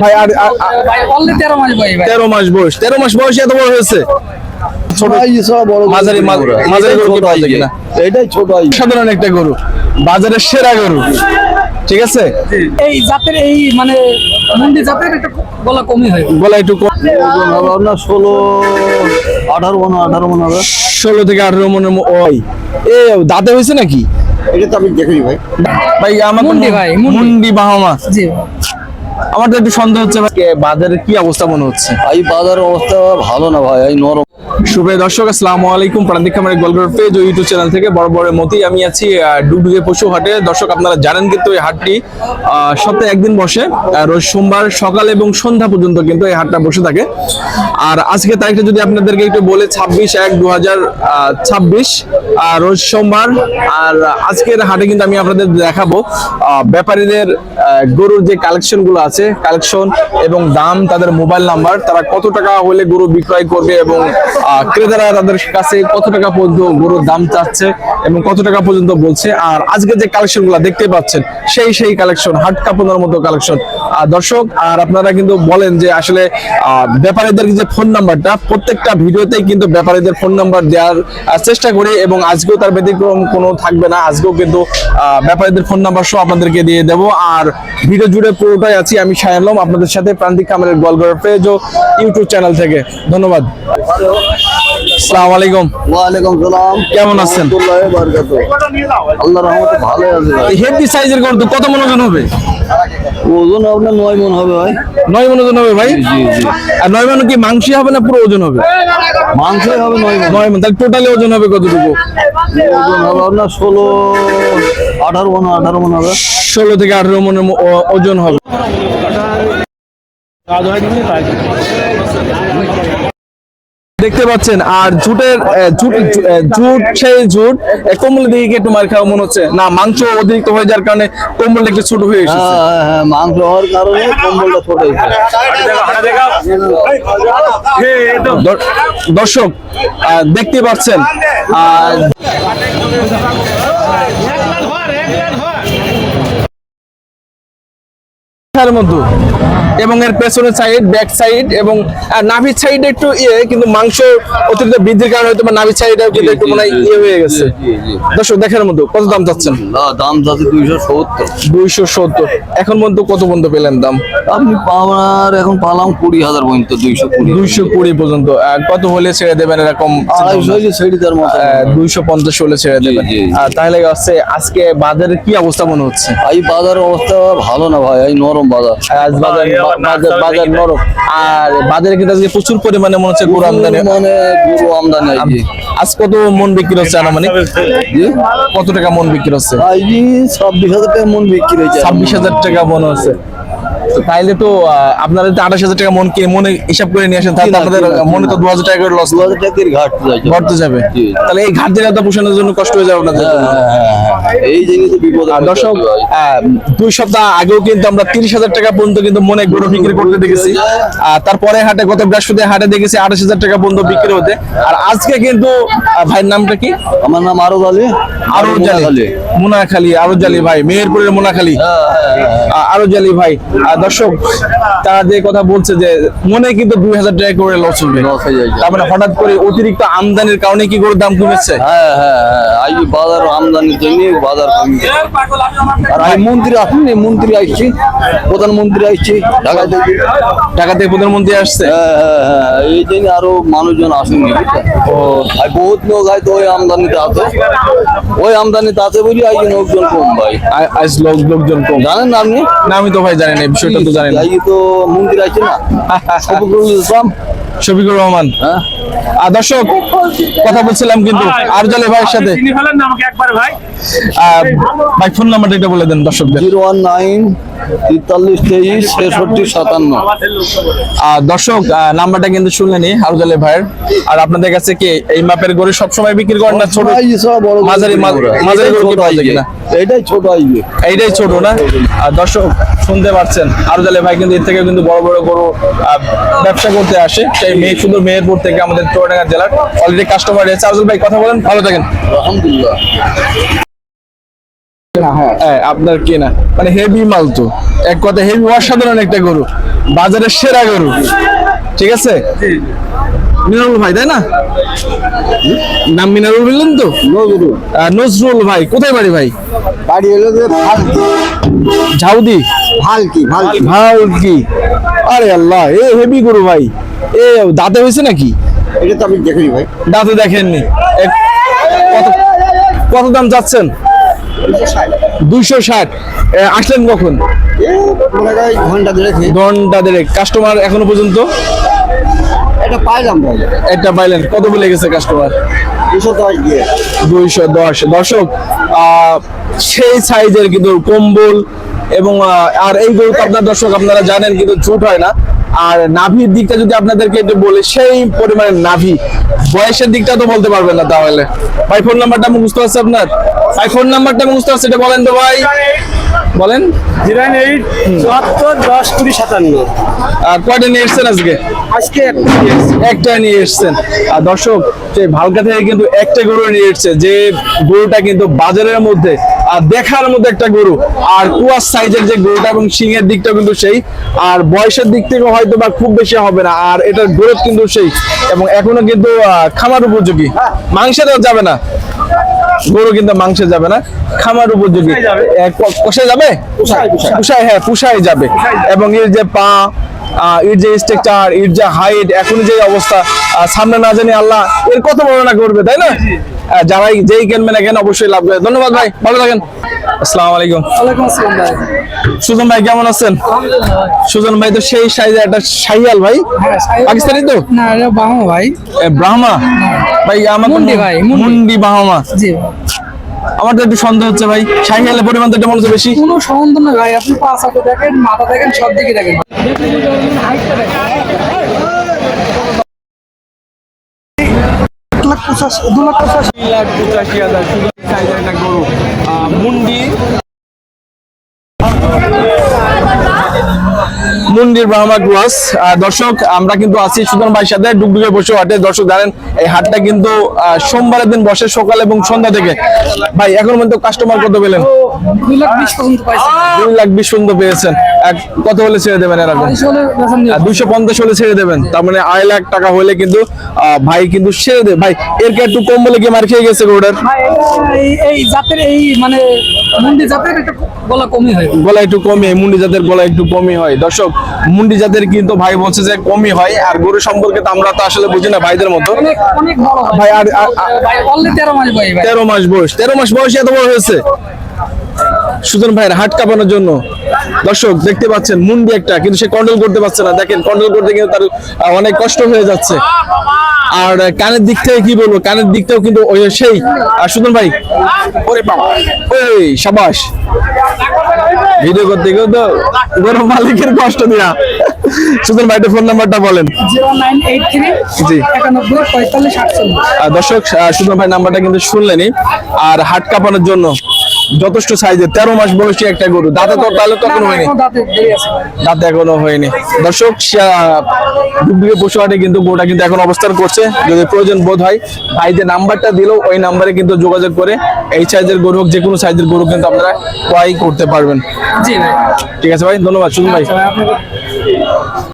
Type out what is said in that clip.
ভাই আর তেরো মাস বয়স ভাই। তেরো মাস বয়স তেরো মাস বয়সে এত বড় হয়েছে? ছোট মাঝারি মা- মাঝারি গরু এটাই ছোট আই সাধারণ একটা গরু বাজারের সেরা গরু। ঠিক আছে? এই জাতের এই মানে মন্দির জাতের একটা গলা কমই হয়। গলা একটু কম আপনার ষোলো আঠারো মনে আঠারো মনে হবে। ষোলো থেকে আঠারো মনের ওই এ দাঁতে হয়েছে নাকি? এটা তো আমি দেখি ভাই। ভাই আমার মুন্ডি ভাই, মুন্ডি। মুন্ডি বাহামা। জি। আমার তো একটু সন্দেহ হচ্ছে ভাই, বাজারের কি অবস্থা মনে হচ্ছে? এই বাজারের অবস্থা ভালো না ভাই এই নরম। সুপ্রিয় দর্শক, আসসালামু আলাইকুম। প্রান্তিক খামারের গল্পের পেজ ও ইউটিউব চ্যানেল থেকে বড় বড় মতি। আমি আছি ডুগডুগে পশু হাটে। দর্শক, আপনারা জানেন কিন্তু এই হাটটি সপ্তাহে একদিন বসে। রোজ সোমবার সকাল এবং সন্ধ্যা পর্যন্ত কিন্তু এই হাটটা বসে থাকে। আর আজকে তারিখটা যদি আপনাদেরকে একটু বলে, ছাব্বিশ এক দু হাজার ছাব্বিশ রোজ সোমবার। আর আজকের হাটে কিন্তু আমি আপনাদের দেখাবো ব্যাপারীদের গরুর যে কালেকশনগুলো আছে কালেকশন এবং দাম, তাদের মোবাইল নাম্বার তারা কত টাকা হলে গরু বিক্রয় করবে এবং ক্রেতারা তাদের কাছে কত টাকা পর্যন্ত গরুর দাম চাচ্ছে এবং কত টাকা পর্যন্ত বলছে? আর আজকে যে কালেকশনগুলো দেখতে পাচ্ছেন, সেই সেই কালেকশন হাট কাপড়ের মতো কালেকশন দর্শক, আর আপনারা কিন্তু বলেন যে আসলে ব্যাপারীদের যে ফোন নাম্বারটা প্রত্যেকটা ভিডিওতেই কিন্তু ব্যাপারীদের ফোন নাম্বার দেওয়ার চেষ্টা করি এবং আজকেও তার ব্যতিক্রম কোনো থাকবে না। আজকেও কিন্তু ব্যাপারীদের ফোন নাম্বার সহ আপনাদেরকে দিয়ে দেবো। আর ভিডিও জুড়ে পুরোটাই আছি আমি শায়ানলাম আপনাদের সাথে প্রান্তিক কামের গল্পের পেজ ও ইউটিউব চ্যানেল থেকে। ধন্যবাদ। আসসালামু আলাইকুম। ওয়ালাইকুম সালাম। কেমন আছেন? আল্লাহ রহমতে ভালো আছে হেভি সাইজের গরু কত মন ওজন হবে? ওজন আপনার নয় মন হবে ভাই। নয় মন ওজন হবে ভাই? জি জি। আর নয় মন কি মাংসই হবে না পুরো ওজন হবে? মাংসই হবে নয় মন। নয় মন তাহলে টোটালি ওজন হবে কতটুকু? ওজন হবে আপনার ষোলো আঠারো মন আঠারো মন হবে। ষোলো থেকে আঠারো মনের ওজন হবে। দেখতে পাচ্ছেন আর জুটের জুট আহ, সেই জুট আহ, কম্বলের দিকে একটু মার খাওয়া মনে হচ্ছে। না মাংস অতিরিক্ত হয়ে যাওয়ার কারণে কম্বলটা একটু ছোট হয়ে এসেছে। হ্যাঁ হ্যাঁ হ্যাঁ মাংস হওয়ার কারণে কম্বলটা ছোট হয়েছে দর্শক দেখতে পাচ্ছেন আর এর মধ্যে। এবং এর পেছনের সাইড ব্যাক সাইড এবং নাভির সাইড একটু ইয়ে কিন্তু মাংস অতিরিক্ত বৃদ্ধির কারণে হয়তো নাভির সাইড কিন্তু একটু মনে ইয়ে হয়ে গেছে। দর্শক দেখার মতো কত দাম চাচ্ছেন? দাম যাচ্ছে দুইশো সত্তর। দুইশো সত্তর। এখন পর্যন্ত কত পর্যন্ত পেলেন দাম? আপনি পাওয়ার এখন পালাম কুড়ি হাজার পর্যন্ত দুইশো কুড়ি। দুইশো কুড়ি পর্যন্ত। কত হলে ছেড়ে দেবেন এরকম দুইশো পঞ্চাশ হলে ছেড়ে দেবেন। তাহলে হচ্ছে আজকে বাজারের কি অবস্থা মনে হচ্ছে? এই বাজারের অবস্থা ভালো না ভাই এই নরম বাজার। আজ বাজার বাজার বাজার নরম। আর বাজারে কিন্তু আজকে প্রচুর পরিমাণে মনে হচ্ছে গরু আমদানি। মানে গরু আমদানি। আজ কত মন বিক্রি হচ্ছে আনুমানিক? কত টাকা মন বিক্রি হচ্ছে? ছাব্বিশ হাজার টাকা মন বিক্রি হয়েছে। ছাব্বিশ হাজার টাকা মনে হচ্ছে। তাইলে তো আপনারা তো আঠাশ হাজার টাকা মন কে মনে হিসাব করে নিয়ে আসেন তাহলে আপনাদের মনে তো দু হাজার টাকা করে লস দু হাজার টাকার ঘাট যাচ্ছে ঘটতে যাবে। তাহলে এই ঘাট জায়গাটা পোষণের জন্য কষ্ট হয়ে যাবে আপনাদের। হ্যাঁ, হ্যাঁ, হ্যাঁ। এই জিনিস বিপদ আর দর্শক দুই সপ্তাহ আগেও কিন্তু আমরা তিরিশ হাজার টাকা পর্যন্ত কিন্তু মনে গরু বিক্রি করতে দেখেছি। আর তারপরে হাটে গত বৃহস্পতি হাটে দেখেছি আঠাশ হাজার টাকা পর্যন্ত বিক্রি হতে। আর আজকে কিন্তু ভাইয়ের নামটা কি? আমার নাম আরও আলী। আরও জালি মুনাখালী। আরও জালি ভাই মেহেরপুরের মুনাখালী। আরও জালি ভাই। আর দর্শক তারা যে কথা বলছে যে মনে কিন্তু দুই হাজার টাকা করে লস হবে Loss হয়ে যায়। তার মানে হঠাৎ করে অতিরিক্ত আমদানির কারণে কি করে দাম কমেছে? হ্যাঁ হ্যাঁ হ্যাঁ। আই বাজার আমদানির জন্য বাজার কমে আর এই মন্ত্রী আসুন মন্ত্রী আসছি প্রধানমন্ত্রী আসছি। ঢাকা থেকে ঢাকা থেকে প্রধানমন্ত্রী আসছে? হ্যাঁ হ্যাঁ এই জন্য আরও মানুষজন আসেনি ও। আর বহুত লোক হয়তো ওই আমদানিতে আছে। ওই আমদানিতে আছে বলি আই লোকজন কম ভাই। আজ লোক লোকজন কম। জানেন না আপনি? না আমি তো ভাই জানি না বিষয়টা তো জানি না। এই তো মন্ত্রী আছে না? শফিকুল ইসলাম? শফিকুর রহমান। হ্যাঁ। আর দর্শক কথা বলছিলাম কিন্তু আরজালে ভাইয়ের সাথে। চিনি ফেলেন না আমাকে একবার ভাই? ভাই ফোন নাম্বারটা এটা বলে দেন দর্শকদের। জিরো ওয়ান নাইন তেতাল্লিশ তেইশ ছেষট্টি সাতান্ন। আর দর্শক নাম্বারটা কিন্তু শুনলেনি আরজালে ভাইয়ের। আর আপনাদের কাছে কি এই মাপের গরু সবসময় বিক্রি করেন না ছোট? মাঝারি মাঝারি এটাই গরু কি ছোট পাওয়া যায় কিনা? এটাই ছোট আইবে এইটাই ছোট না? আর দর্শক শুনতে পাচ্ছেন। আরজালে ভাই কিন্তু এর থেকে কিন্তু বড় বড় গরু আহ, ব্যবসা করতে আসে। সেই মেয়ে শুধু মেহেরপুর থেকে আমাদের চুয়াডাঙ্গা জেলার অলরেডি কাস্টমার রয়েছে। আরজাল ভাই কথা বলেন ভালো থাকেন। আলহামদুলিল্লাহ। হ্যাঁ। আপনার কেনা। মানে হেভি মাল তো। এক কথা হেভি অসাধারণ একটা গরু। বাজারের সেরা গরু। ঠিক আছে? মিনারুল ভাই তাই না? নাম মিনারুল বললেন তো? নজরুল। ভাই কোথায় বাড়ি ভাই? বাড়ি হলো ঝাউদি। ফালকি ফালকি ভাউ কি আরে আল্লাহ এ হেভি গরু ভাই। এ দাঁতে হয়েছে নাকি? এটা তো আমি দেখিনি ভাই। দাঁতে দেখেননি। কত কত দাম যাচ্ছেন দুইশো ষাট। আসলেন কখন? ঘণ্টা ধরে ঘণ্টা দেড়েক কাস্টমার এখনও পর্যন্ত? এটা পাইলাম ভাই। একটা পাইলেন। কত বলে গেছে কাস্টমার? দুশো দশ দিয়ে। দুইশো দশ। দর্শক সেই সাইজের কিন্তু কম্বল এবং আর এই গরু তো আপনার দর্শক আপনারা জানেন কিন্তু ঝুট হয় না। আর নাভির দিকটা যদি আপনাদেরকে একটু বলে সেই পরিমাণে নাভি। বয়সের দিকটা তো বলতে পারবেন না তাহলে। ভাই ফোন নাম্বারটা মুখস্থ আছে আপনার? ভাই ফোন নাম্বারটা মুখস্থ আছে এটা বলেন তো ভাই। বলেন। জিরো এইট চুয়াত্তর দশ কুড়ি সাতান্ন। আর কয়টা নিয়ে এসছেন আজকে? আজকে একটা নিয়ে এসছেন। আর দর্শক যে ভালকা থেকে কিন্তু একটা গরু নিয়ে এসছে যে গরুটা কিন্তু বাজারের মধ্যে দেখার মধ্যে একটা গরু। আর কুয়ার সাইজের যে গরুটা এবং সিংহের দিকটা কিন্তু সেই। আর বয়সের দিক থেকে হয়তো বা খুব বেশি হবে না। আর এটার গ্রোথ কিন্তু সেই। এবং এখনও কিন্তু খামার উপযোগী। মাংসে দেওয়া যাবে না। গরু কিন্তু মাংসে যাবে না। খামার উপযোগী। কষে যাবে? পুষায় হ্যাঁ পুষায় যাবে। এবং এর যে পা এর যে স্ট্রাকচার এর যে হাইট এখন যে অবস্থা সামনে না জানি আল্লাহ এর কত বর্ণনা করবে তাই না? যারাই যেই কিনবে না কেন অবশ্যই লাভ হবে ধন্যবাদ ভাই ভালো থাকেন। আসসালামু আলাইকুম। ওয়ালাইকুম আসসালাম ভাই। সুজন ভাই কেমন আছেন? সুজন ভাই তো সেই সাইজে একটা শাহিয়াল ভাই? হ্যাঁ, পাকিস্তানি তো? না এটা বাহু ভাই। ব্রাহ্মা? ভাই আমার মুন্ডি ভাই, মুন্ডি। বাহামা। জি। আমার তো একটু সন্দেহ হচ্ছে ভাই শাহিয়ালের পরিমাণ তো এটা মনে হচ্ছে বেশি। কোনো সম্বন্ধ না ভাই আপনি পাঁচ হাতে দেখেন মাথা দেখেন সব দিকে দেখেন এক লাখ পঁচাশি মুন্ডির ব্রাহ্মা ক্লাস দর্শক, আমরা কিন্তু আছি সুদন ভাইয়ের সাথে ডুগডুগে বসে হাটে। দর্শক, জানেন, এই হাটটা কিন্তু সোমবারের দিন বসে সকাল এবং সন্ধ্যা থেকে। ভাই, এখন পর্যন্ত কাস্টমার কত পেলেন? দুই লাখ বিশ পর্যন্ত পাইছি। দুই লাখ বিশ পর্যন্ত পেয়েছেন। এক কত হলে ছেড়ে দেবেন বেতন নিয়ে দুইশো পঞ্চাশ হলে ছেড়ে দেবেন। তার মানে আড়াই লাখ টাকা হলে কিন্তু ভাই কিন্তু ছেড়ে দেবে। ভাই এর কে একটু কম বলে কি মার খেয়ে গেছে গরুটার? এই- জাতের এই মানে মুন্ডি জাতের একটা গলা কমই হয়। গলা একটু কমে মুন্ডি জাতের গলা একটু কমই হয়। দর্শক মুন্ডি জাতের কিন্তু ভাই বলছে যে কমই হয় আর গরু সম্পর্কে তো আমরা তো আসলে বুঝি না ভাইদের মতো। ভাই, আর- তেরো মাস ভাই। তেরো মাস বয়স। তেরো মাস বয়সে এত বড় হয়েছে? সুজন ভাইয়ের হাট কাঁপানোর জন্য। দর্শক দেখতে পাচ্ছেন মুন্ডি একটা কিন্তু সে কন্ট্রোল করতে পারছে না। দেখেন কন্ট্রোল করতে কিন্তু তার অনেক কষ্ট হয়ে যাচ্ছে। আর কানের দিক থেকে কি বলব? কানের দিকটাও কিন্তু ওই সেই। আর সুজন ভাই? ওরে বাবা। ওই সাবাস। ভিডিও করতে গিয়েও তো গরম মালিকের কষ্ট দিয়া। সুজন ভাইটা ফোন নাম্বারটা বলেন। জি। দর্শক সুজন ভাই নাম্বারটা কিন্তু শুনলেনই। আর হাট কাঁপানোর জন্য যথেষ্ট সাইজের তেরো মাস বয়সী একটা গরু। দাঁতে তো তাহলে তখন হয়নি। দাঁতে এখনও হয়নি। দর্শক ডুবডিগে পশু হাটে কিন্তু গোটা কিন্তু এখন অবস্থান করছে। যদি প্রয়োজন বোধ হয় ভাই যে নাম্বারটা দিল ওই নাম্বারে কিন্তু যোগাযোগ করে এই সাইজের গরু হোক যে কোনো সাইজের গরু কিন্তু আপনারা ক্রয় করতে পারবেন। ঠিক আছে ভাই ধন্যবাদ। সুজন ভাই। আচ্ছা